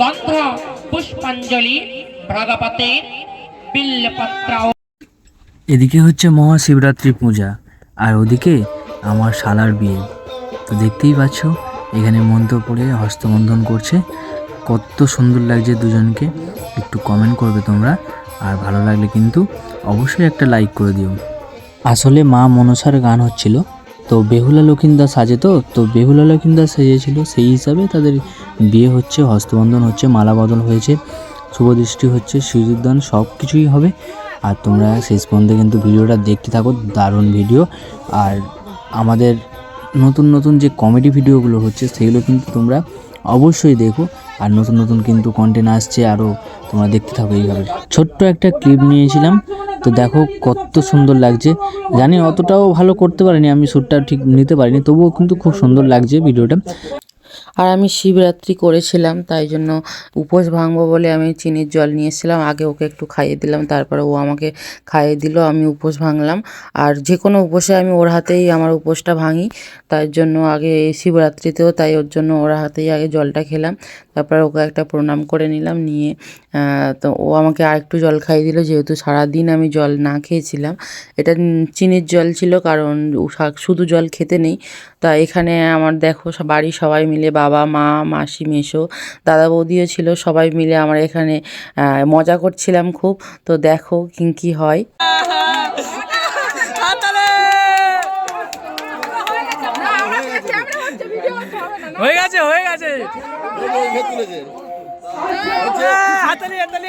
গন্ধ পুষ্পাঞ্জলি বিল্লপত্র। এদিকে হচ্ছে মহাশিবরাত্রি পূজা, আর ওদিকে আমার শালার বিয়ে। তো দেখতেই পাচ্ছ, এখানে মন্ত্র পড়ে হস্তবন্ধন করছে। কত সুন্দর লাগছে দুজনকে, একটু কমেন্ট করবে তোমরা, আর ভালো লাগলে কিন্তু অবশ্যই একটা লাইক করে দিও। আসলে মা মনসার গান হচ্ছিল তো বেহুলা লক্ষিন্দর সাজে তো তো বেহুলা লক্ষিন্দর সেজেছিল সেই হিসাবে তাদের বিয়ে হচ্ছে, হস্তবন্ধন হচ্ছে, মালা বদল হয়েছে শুভদৃষ্টি হচ্ছে সিঁদুরদান সব কিছুই হবে। আর তোমরা শেষ পর্যন্ত কিন্তু ভিডিওটা দেখতে থাকো, দারুণ ভিডিও। আর আমাদের নতুন নতুন যে কমেডি ভিডিওগুলো হচ্ছে, সেগুলো কিন্তু তোমরা অবশ্যই দেখো। আর নতুন নতুন কিন্তু কন্টেন্ট আসছে আরও তোমরা দেখতে থাকো এইভাবে। ছোট্ট একটা ক্লিপ নিয়েছিলাম তো দেখো কত সুন্দর লাগছে। জানি অতটাও ভালো করতে পারিনি আমি, শ্যুটটা ঠিক নিতে পারিনি, তবুও কিন্তু খুব সুন্দর লাগছে ভিডিওটা। আর আমি শিবরাত্রি করেছিলাম, তাই জন্য উপোস ভাঙবো বলে আমি চিনির জল নিয়ে এসেছিলাম আগে ওকে একটু খাইয়ে দিলাম, তারপরে ও আমাকে খাইয়ে দিল, আমি উপোস ভাঙলাম। আর যে কোনো উপোসে আমি ওর হাতেই আমার উপোসটা ভাঙি তার জন্য আগে শিবরাত্রিতেও তাই ওর জন্য ওর হাতেই আগে জলটা খেলাম। তারপরে ওকে একটা প্রণাম করে নিলাম, নিয়ে তো ও আমাকে আরেকটু জল খাইয়ে দিল, যেহেতু সারাদিন আমি জল না খেয়েছিলাম। এটা চিনির জল ছিল, কারণ শুধু জল খেতে নেই। তা এখানে আমার, দেখো, বাড়ির সবাই মিলে বাবা মা মাসি মেশো দাদা বৌদিও ছিল সবাই মিলে আমরা এখানে মজা করছিলাম খুব। তো দেখো কি কি হয়। হয়ে গেছে হয়ে গেছে।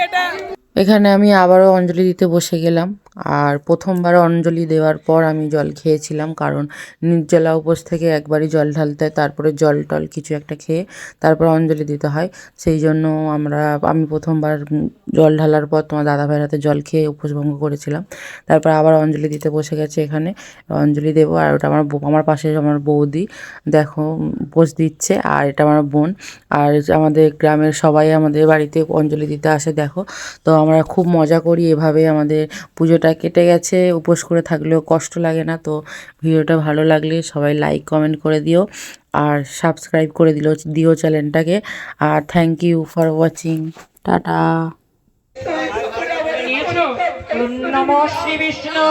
এটা। এখানে আমি আবারও অঞ্জলি দিতে বসে গেলাম। আর প্রথমবার অঞ্জলি দেওয়ার পর আমি জল খেয়েছিলাম, কারণ নির্জলা উপোস থেকে একবারই জল ঢালতে হয় তারপরে জল টল কিছু একটা খেয়ে তারপর অঞ্জলি দিতে হয়। সেই জন্য আমরা, আমি প্রথমবার জল ঢালার পর তোমার দাদা ভাইয়ের হাতে জল খেয়ে উপোস ভঙ্গ করেছিলাম। তারপর আবার অঞ্জলি দিতে বসে গেছে এখানে। অঞ্জলি দেবো আর ওটা আমার আমার পাশে আমার বৌদি, দেখো, উপোস দিচ্ছে আর এটা আমার বোন। আর আমাদের গ্রামের সবাই আমাদের বাড়িতে অঞ্জলি দিতে আসে, দেখো। তো আমরা খুব মজা করি এভাবে আমাদের পুজোটা কেটে গেছে, উপোস করে থাকলেও কষ্ট লাগে না, তো ভিডিওটা ভালো লাগলে সবাই লাইক কমেন্ট করে দিও আর সাবস্ক্রাইব করে দিল, দিও চ্যানেলটাকে আর thank you for watching tata. নমঃ শ্রী বিষ্ণু।